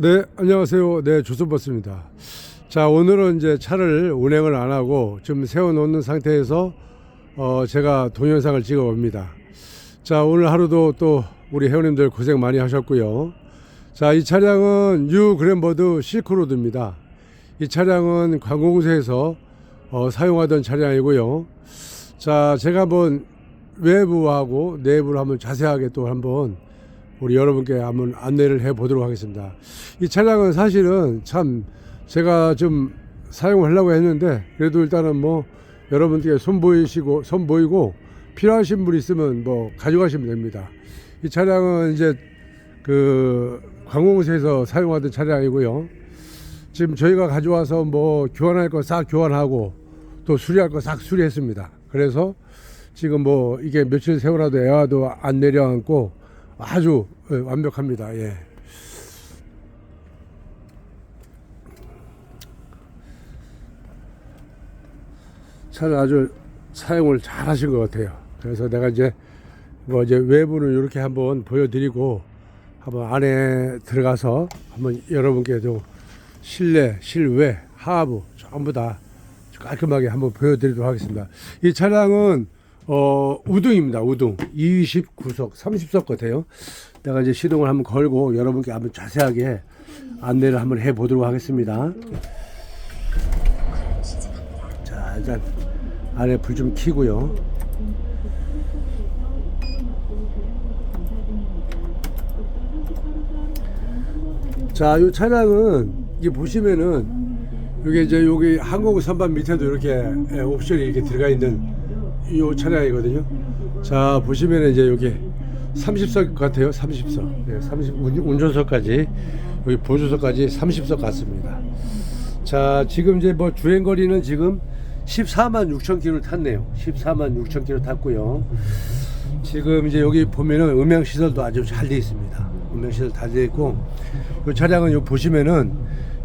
네, 안녕하세요. 네, 조선버스입니다. 자, 오늘은 이제 차를 운행을 안 하고 좀 세워놓는 상태에서 어, 제가 동영상을 찍어 봅니다. 자, 오늘 하루도 또 우리 회원님들 고생 많이 하셨고요. 자, 이 차량은 뉴 그랜버드 실크로드입니다. 이 차량은 관공서에서 어, 사용하던 차량이고요. 자, 제가 한번 외부하고 내부를 한번 자세하게 또 한번 우리 여러분께 한번 안내를 해 보도록 하겠습니다. 이 차량은 사실은 참 제가 좀 사용을 하려고 했는데 그래도 일단은 뭐 여러분께 손 보이시고 손 보이고 필요하신 분 있으면 뭐 가져가시면 됩니다. 이 차량은 이제 그 관공서에서 사용하던 차량이고요. 지금 저희가 가져와서 뭐 교환할 거 싹 교환하고 또 수리할 거 싹 수리했습니다. 그래서 지금 뭐 이게 며칠 세월라도 애와도 안 내려앉고 아주 예, 완벽합니다. 예. 차를 아주 사용을 잘 하신 것 같아요. 그래서 내가 이제 뭐 이제 외부는 이렇게 한번 보여드리고 한번 안에 들어가서 한번 여러분께도 실내, 실외, 하부 전부 다 깔끔하게 한번 보여드리도록 하겠습니다. 이 차량은 어, 우등입니다. 우등 29석, 30석 같아요. 내가 이제 시동을 한번 걸고 여러분께 한번 자세하게 안내를 한번 해 보도록 하겠습니다. 자, 일단 안에 불좀 켜고요. 자, 이 차량은 이게 보시면은 이게 이제 여기 항공 선반 밑에도 이렇게 예, 옵션이 이렇게 들어가 있는 이 차량이거든요. 자, 보시면은 이제 여기 30석 같아요. 30석. 네, 30 운- 운전석까지 여기 보조석까지 30석 같습니다. 자, 지금 이제 뭐 주행 거리는 지금 14만 6천 킬로 탔네요. 14만 6천 킬로 탔고요. 지금 이제 여기 보면은 음향 시설도 아주 잘 돼 있습니다. 음향 시설 다돼 있고 이 차량은 여기 보시면은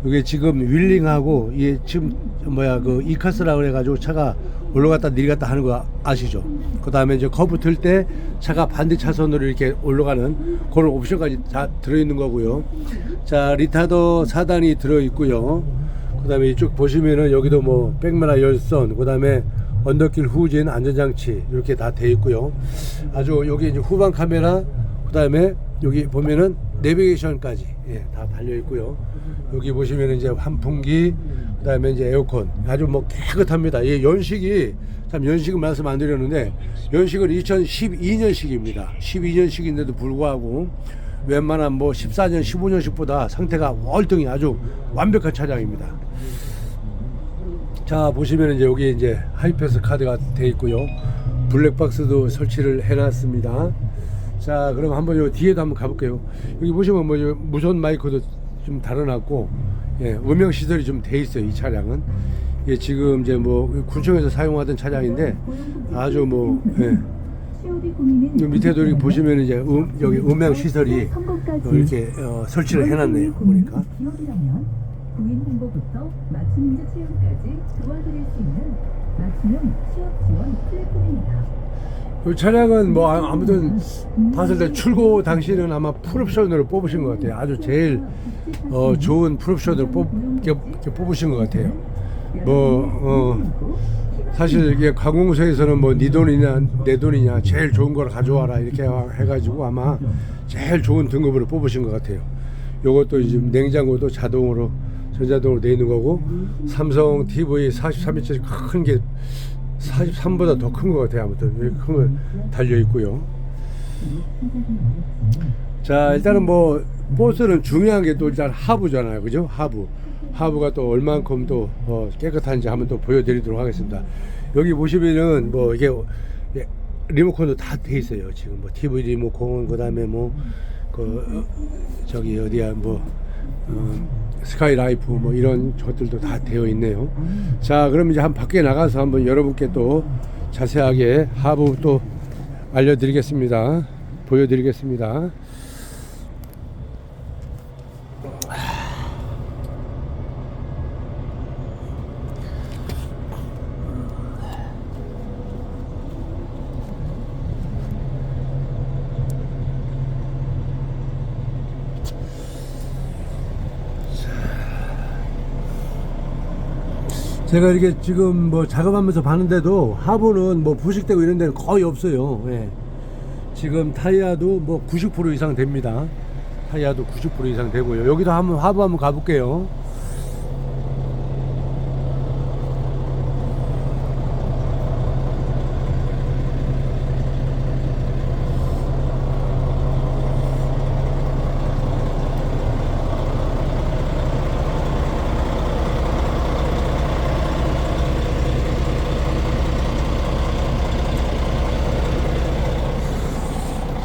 이게 지금 윌링하고 이게 지금 뭐야 그 이카스라 그래 가지고 차가 올라갔다 내려갔다 하는 거 아시죠? 그 다음에 이제 커브 틀 때 차가 반대 차선으로 이렇게 올라가는 그런 옵션까지 다 들어 있는 거고요. 자, 리타더 4단이 들어 있고요. 그 다음에 이쪽 보시면은 여기도 뭐 백마나 열선, 그 다음에 언더길 후진 안전장치 이렇게 다 돼 있고요. 아주 여기 이제 후방 카메라, 그 다음에 여기 보면은 내비게이션까지 예, 다 달려 있고요. 여기 보시면은 이제 환풍기, 그다음에 이제 에어컨 아주 뭐 깨끗합니다. 예, 연식이 참 연식은 말씀 안 드렸는데 연식은 2012년식입니다. 12년식인데도 불구하고 웬만한 뭐 14년, 15년식보다 상태가 월등히 아주 완벽한 차량입니다. 자 보시면 이제 여기 이제 하이패스 카드가 돼 있고요. 블랙박스도 설치를 해놨습니다. 자 그럼 한번 요 뒤에도 한번 가볼게요. 여기 보시면 뭐요 무선 마이크도 좀 달아놨고 예, 음영 시설이 좀 돼 있어요. 이 차량은 예, 지금 이제 뭐 군청에서 사용하던 차량인데 아주 뭐 예, 요 밑에도 이렇게 보시면 이제 음, 여기 음향 시설이 이렇게 어, 설치를 해놨네요. 보니까. 구인 홍보부터 맞춤 인재 체험까지 도와드릴 수 있는 맞춤형 취업 지원 플랫폼입니다. 이 차량은 뭐 아- 아무튼 봤을 때 출고 당시는 아마 풀옵션으로 뽑으신 것 같아요. 아주 제일 어, 좋은 풀옵션으로 뽑, 이렇게, 이렇게 뽑으신 것 같아요. 뭐 어, 사실 이게 가공서에서는 뭐 네 돈이냐 내 돈이냐 제일 좋은 걸 가져와라 이렇게 해가지고 아마 제일 좋은 등급으로 뽑으신 것 같아요. 요것도 이제 냉장고도 자동으로 전자동으로 돼 있는 거고 삼성 TV 43인치 큰 게 43보다 더 큰 것 같아요. 아무튼 큰거 달려 있고요. 자 일단은 뭐 버스는 중요한 게 또 일단 하부잖아요, 그죠? 하부. 하부가 또 얼만큼 또 어, 깨끗한지 한번 또 보여드리도록 하겠습니다. 여기 보시면은 뭐 이게 예, 리모컨도 다 돼 있어요. 지금 뭐 TV 리모컨 그다음에 뭐 그 저기 어디야 뭐 어, 스카이라이프 뭐 이런 것들도 다 되어 있네요. 자, 그럼 이제 한 밖에 나가서 한번 여러분께 또 자세하게 하부 또 알려드리겠습니다. 보여드리겠습니다. 제가 이렇게 지금 뭐 작업하면서 봤는데도 하부는 뭐 부식되고 이런 데는 거의 없어요. 예. 지금 타이어도 뭐 90% 이상 됩니다. 타이어도 90% 이상 되고요. 여기도 한번 하부 한번 가볼게요.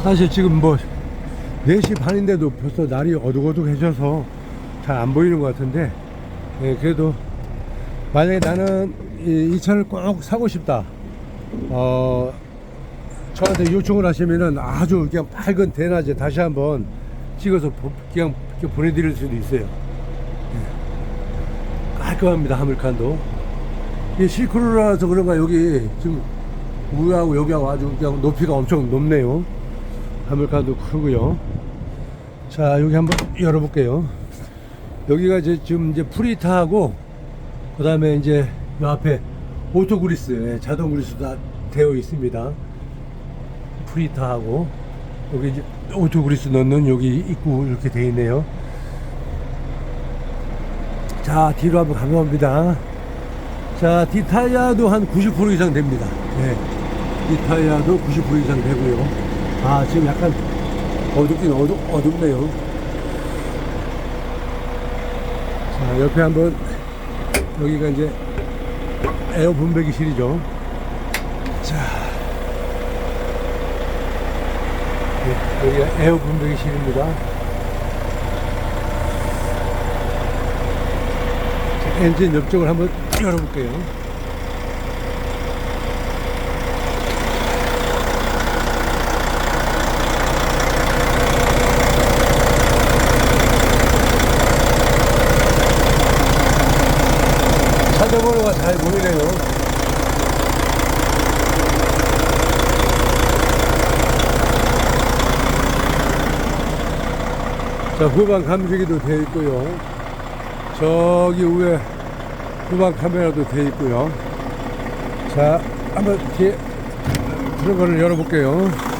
사실 지금 뭐 4시 반인데도 벌써 날이 어둑어둑해져서 잘 안 보이는 것 같은데 예, 그래도 만약에 나는 이, 이 차를 꼭 사고 싶다 어, 저한테 요청을 하시면은 아주 그냥 밝은 대낮에 다시 한번 찍어서 보- 그냥 이렇게 보내드릴 수도 있어요. 예. 깔끔합니다 하물칸도. 이 시크루라서 그런가 여기 지금 우하고 여기하고 아주 그냥 높이가 엄청 높네요 하물칸도 크고요. 자 여기 한번 열어볼게요. 여기가 이제 지금 이제 프리타하고 그 다음에 이제 이 앞에 오토 그리스 예, 자동 그리스 다 되어 있습니다. 프리타하고 여기 이제 오토 그리스 넣는 여기 입구 이렇게 되어 있네요. 자 뒤로 한번 가봅니다. 자 디타이어도 한 90% 이상 됩니다. 네. 디타이어도 90% 이상 되고요. 아 지금 약간 어둡긴 어둡, 어둡네요. 자 옆에 한번 여기가 이제 에어 분배기실이죠. 자 네, 여기가 에어 분배기실입니다. 자, 엔진 옆쪽을 한번 열어볼게요 찾아보려가 잘 보이네요. 자, 후방 감지기도 되어 있고요. 저기 위에 후방 카메라도 되어 있고요. 자, 한번 뒤에 트렁크를 열어볼게요.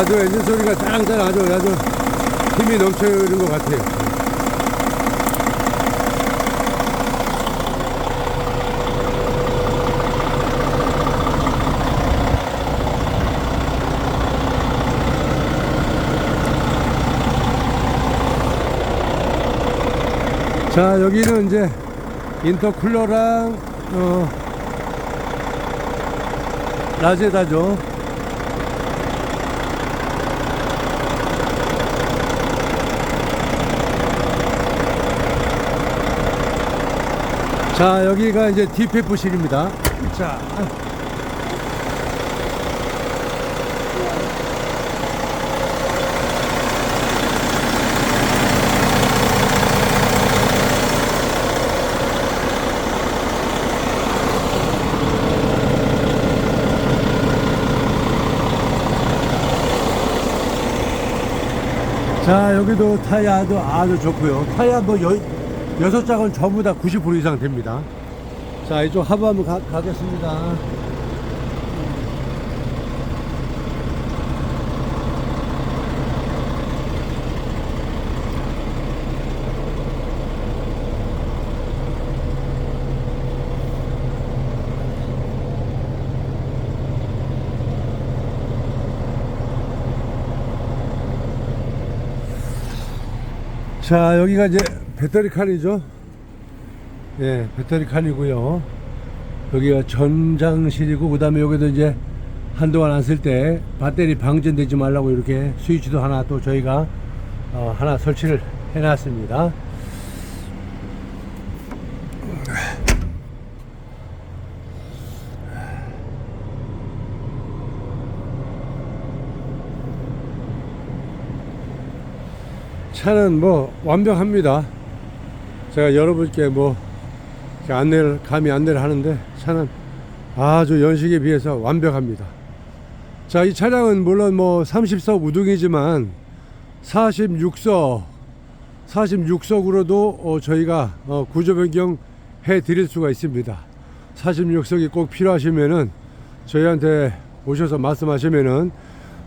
아주 엔진 소리가 짱짱 아주 아주 힘이 넘치는 것 같아요. 자 여기는 이제 인터쿨러랑 어, 라제다죠. 자 여기가 이제 디페프실입니다. 자. 자 여기도 타이어도 아주 좋고요. 타이어 뭐 여, 여섯 장은 전부 다 90% 이상 됩니다. 자 이쪽 하부 한번 가, 가겠습니다. 자 여기가 이제 배터리 칸이죠. 예, 배터리 칸이고요. 여기가 전장실이고 그다음에 여기도 이제 한동안 안 쓸 때 배터리 방전되지 말라고 이렇게 스위치도 하나 또 저희가 어, 하나 설치를 해놨습니다. 차는 뭐 완벽합니다. 제가 여러분께 뭐 안내를 감히 안내를 하는데 차는 아주 연식에 비해서 완벽합니다. 자, 이 차량은 물론 뭐 30석 우등이지만 46석 46석으로도 어, 저희가 어, 구조 변경 해 드릴 수가 있습니다. 46석이 꼭 필요하시면은 저희한테 오셔서 말씀하시면은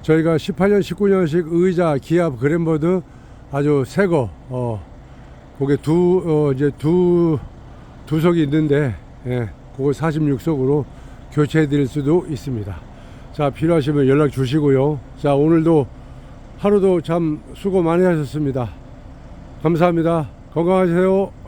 저희가 18년 19년식 의자 기압 그랜버드 아주 새거 어 그게 두 어, 이제 두 두 석이 있는데 예, 그거 46석으로 교체해 드릴 수도 있습니다. 자, 필요하시면 연락 주시고요. 자, 오늘도 하루도 참 수고 많이 하셨습니다. 감사합니다. 건강하세요.